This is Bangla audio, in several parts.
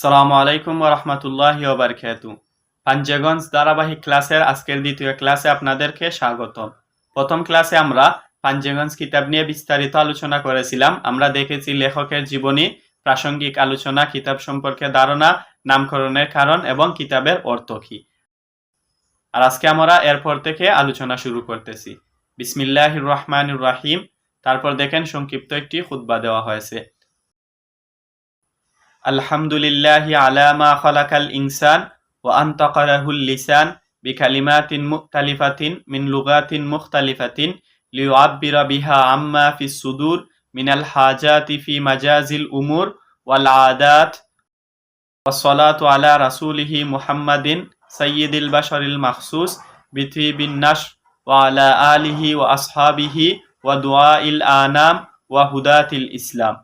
সালামু আলাইকুম রহমতুল্লাহ বারকাতু পাঞ্জেগঞ্জ ধারাবাহিক ক্লাসের আজকের দ্বিতীয় ক্লাসে আপনাদেরকে স্বাগত প্রথম ক্লাসে আমরা পাঞ্জেগঞ্জ কিতাব নিয়ে বিস্তারিত আলোচনা করেছিলাম। আমরা দেখেছি লেখকের জীবনী, প্রাসঙ্গিক আলোচনা, কিতাব সম্পর্কে ধারণা, নামকরণের কারণ এবং কিতাবের অর্থ কি। আর আজকে আমরা এরপর থেকে আলোচনা শুরু করতেছি। বিসমিল্লাহ রহমান রাহিম। তারপর দেখেন সংক্ষিপ্ত একটি খুতবা দেওয়া হয়েছে। আলহামদুলিল্লাহ আলামা খালাকাল ইনসান ওয়া আনতাকালাহুল লিসান বিকালিমাতিন মুখতালিফাতিন মিন লুগাতিন মুখতালিফাতিন লিউআব্বিরা বিহা আম্মা ফিস সুদুর মিনাল হাজাতি ফি মাজাজিল উমুর ওয়াল আদাত والصلاة على رسوله محمد سيد البشر المخصوص بطيب النشر وعلى آله وأصحابه ودعاء الآنام وهداة الإسلام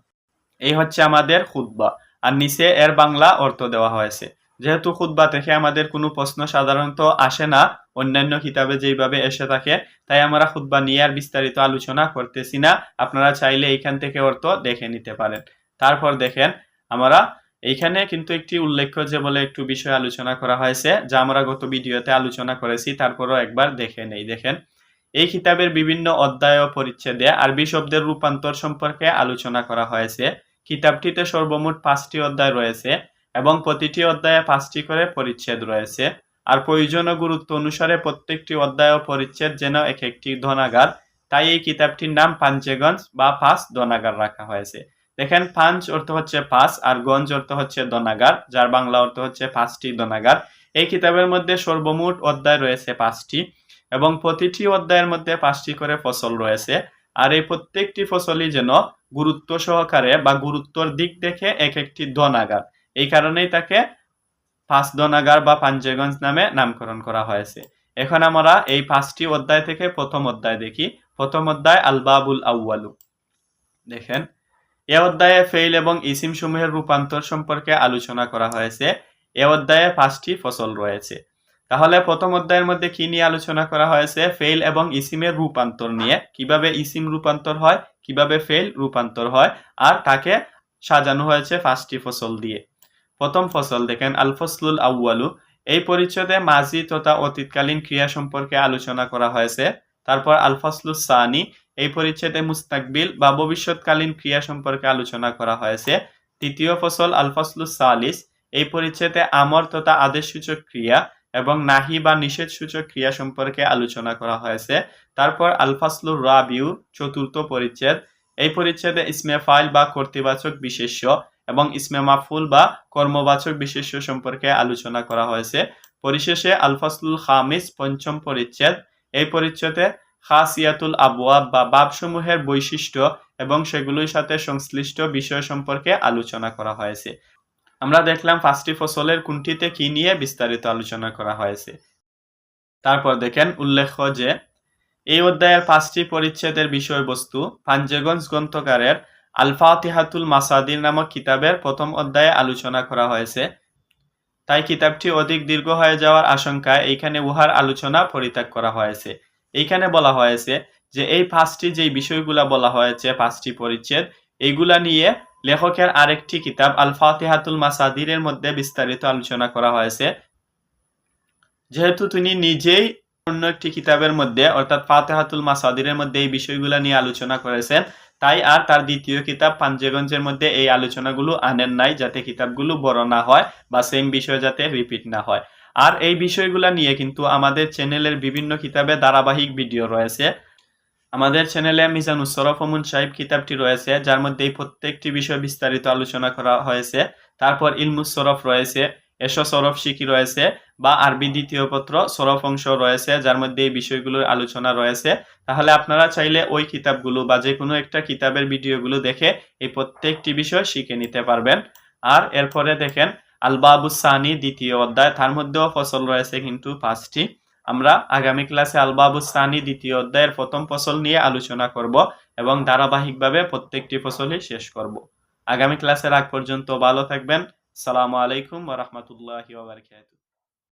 এই হচ্ছে আমাদের খুতবা আর নিচে এর বাংলা অর্থ দেওয়া হয়েছে। যেহেতু খুতবা থেকে আমাদের কোনো প্রশ্ন সাধারণত আসে না, অন্যান্য কিতাবে যেইভাবে এসে থাকে, তাই আমরা খুতবা নিয়ে আর বিস্তারিত আলোচনা করতেছি না। আপনারা চাইলে এইখান থেকে অর্থ দেখে নিতে পারেন। তারপর দেখেন, আমরা এইখানে কিন্তু একটি উল্লেখ্য যে বলে একটু বিষয় আলোচনা করা হয়েছে, যা আমরা গত ভিডিওতে আলোচনা করেছি, তারপরও একবার দেখে নেই। দেখেন, এই কিতাবের বিভিন্ন অধ্যায় ও পরিচ্ছেদে আরবি শব্দের রূপান্তর সম্পর্কে আলোচনা করা হয়েছে। কিতাবটিতে সর্বমোট পাঁচটি অধ্যায় রয়েছে এবং প্রতিটি অধ্যায়ে পাঁচটি করে পরিচ্ছেদ রয়েছে। আর প্রয়োজন ও গুরুত্ব অনুসারে প্রত্যেকটি অধ্যায় ও পরিচ্ছেদ যেন এক একটি ধনাগার। তাই এই কিতাবটির নাম পাঞ্চেগঞ্জ বা পাঁচ দনাগার রাখা হয়েছে। দেখেন, পাঞ্চ অর্থ হচ্ছে পাঁচ আর গঞ্জ অর্থ হচ্ছে দনাগার যার বাংলা অর্থ হচ্ছে পাঁচটি দনাগার এই কিতাবের মধ্যে সর্বমোট অধ্যায় রয়েছে পাঁচটি এবং প্রতিটি অধ্যায়ের মধ্যে পাঁচটি করে ফসল রয়েছে। আর এই প্রত্যেকটি ফসলই যেন গুরুত্ব সহকারে বা গুরুত্বর দিক দেখে এক একটি দনাগার এই কারণেই তাকে পাঁচ দনাগার বা পাঞ্জেগঞ্জ নামে নামকরণ করা হয়েছে। এখন আমরা এই পাঁচটি অধ্যায় থেকে প্রথম অধ্যায় দেখি। প্রথম অধ্যায় আলবাবুল আউয়ালু। দেখেন, এ অধ্যায়ে ফেইল এবং ইসিম সমূহের রূপান্তর সম্পর্কে আলোচনা করা হয়েছে। এ অধ্যায়ে পাঁচটি ফসল রয়েছে। তাহলে প্রথম অধ্যায়ের মধ্যে কি নিয়ে আলোচনা করা হয়েছে? ফেল এবং ইসিমের রূপান্তর নিয়ে। কীভাবে ইসিম রূপান্তর হয়? কীভাবে ফেল রূপান্তর হয়? আর তাকে সাজানো হয়েছে পাঁচটি ফসল দিয়ে? প্রথম ফসল দেখেন আল ফসলুল আউয়ালু। এই পরিচ্ছদে মাজি তথা অতীতকালীন ক্রিয়া সম্পর্কে আলোচনা করা হয়েছে। তারপর আলফসলুল সানি। এই পরিচ্ছেদে মুস্তাকবিল বা ভবিষ্যৎকালীন ক্রিয়া সম্পর্কে আলোচনা করা হয়েছে। তৃতীয় ফসল আলফসলুল সালিস। এই পরিচ্ছেদে আমর তথা আদেশসূচক ক্রিয়া। এবং নাহি বা নিষেধ সূচক ক্রিয়া সম্পর্কে আলোচনা করা হয়েছে। তারপর আলফাসলুর রাবিউ, চতুর্থ পরিচ্ছেদ। এই পরিচ্ছেদে ইসমে ফাইল বা কর্তৃবাচক বিশেষ্য এবং ইসমে মাফুল বা কর্মবাচক বিশেষ্য সম্পর্কে আলোচনা করা হয়েছে। পরিশেষে আলফাসলুল খামিস, পঞ্চম পরিচ্ছেদ। এই পরিচ্ছেদে খাসিয়াতুল আবওয়াব বা বাবসমূহের বৈশিষ্ট্য এবং সেগুলোর সাথে সংশ্লিষ্ট বিষয় সম্পর্কে আলোচনা করা হয়েছে। আমরা দেখলাম পাঁচটি ফসলের কোনটিতে কি নিয়ে বিস্তারিত আলোচনা করা হয়েছে। তারপর দেখেন উল্লেখ্য যে, এই অধ্যায়ের পাঁচটি পরিচ্ছেদের বিষয়বস্তু পাঞ্জেগঞ্জ গ্রন্থকারের আলফা আলফাতিহাতুল মাসাদির নামক কিতাবের প্রথম অধ্যায়ে আলোচনা করা হয়েছে। তাই কিতাবটি অধিক দীর্ঘ হয়ে যাওয়ার আশঙ্কায় এইখানে উহার আলোচনা পরিত্যাগ করা হয়েছে। এইখানে বলা হয়েছে যে, এই পাঁচটি যে বিষয়গুলা বলা হয়েছে, পাঁচটি পরিচ্ছেদ এইগুলা নিয়ে লেখকের আরেকটি কিতাব আল ফাতেহাতুল মাসাদিরের মধ্যে বিস্তারিত আলোচনা করা হয়েছে। যেহেতু তিনি নিজেই অন্য একটি কিতাবের মধ্যে, অর্থাৎ ফাতেহাতুল মাসাদিরের মধ্যে এই বিষয়গুলো নিয়ে আলোচনা করেছেন, তাই আর তার দ্বিতীয় কিতাব পাঞ্জেগঞ্জের মধ্যে এই আলোচনাগুলো আনেন নাই যাতে কিতাবগুলো বড় না হয় বা সেম বিষয় যাতে রিপিট না হয়। আর এই বিষয়গুলো নিয়ে কিন্তু আমাদের চ্যানেলের বিভিন্ন কিতাবে ধারাবাহিক ভিডিও রয়েছে। আমাদের চ্যানেলে মিজানুস সরফ অমুন সাহেব কিতাবটি রয়েছে, যার মধ্যে এই প্রত্যেকটি বিষয় বিস্তারিত আলোচনা করা হয়েছে। তারপর ইলমুস সরফ রয়েছে, এসো সরফ শিখি রয়েছে, বা আরবি দ্বিতীয় পত্র সরফ অংশ রয়েছে, যার মধ্যে এই বিষয়গুলোর আলোচনা রয়েছে। তাহলে আপনারা চাইলে ওই কিতাবগুলো বা যে কোনো একটা কিতাবের ভিডিওগুলো দেখে এই প্রত্যেকটি বিষয় শিখে নিতে পারবেন। আর এরপরে দেখেন আলবাবুসানি দ্বিতীয় অধ্যায়, তার মধ্যেও ফসল রয়েছে কিন্তু পাঁচটি। আমরা আগামী ক্লাসে আলবাবুস্তানি দ্বিতীয় অধ্যায়ের প্রথম ফসল নিয়ে আলোচনা করব এবং ধারাবাহিকভাবে প্রত্যেকটি ফসলই শেষ করব। আগামী ক্লাসের আগ পর্যন্ত ভালো থাকবেন। সালামু আলাইকুম ওরহমতুল্লাহ বারকাত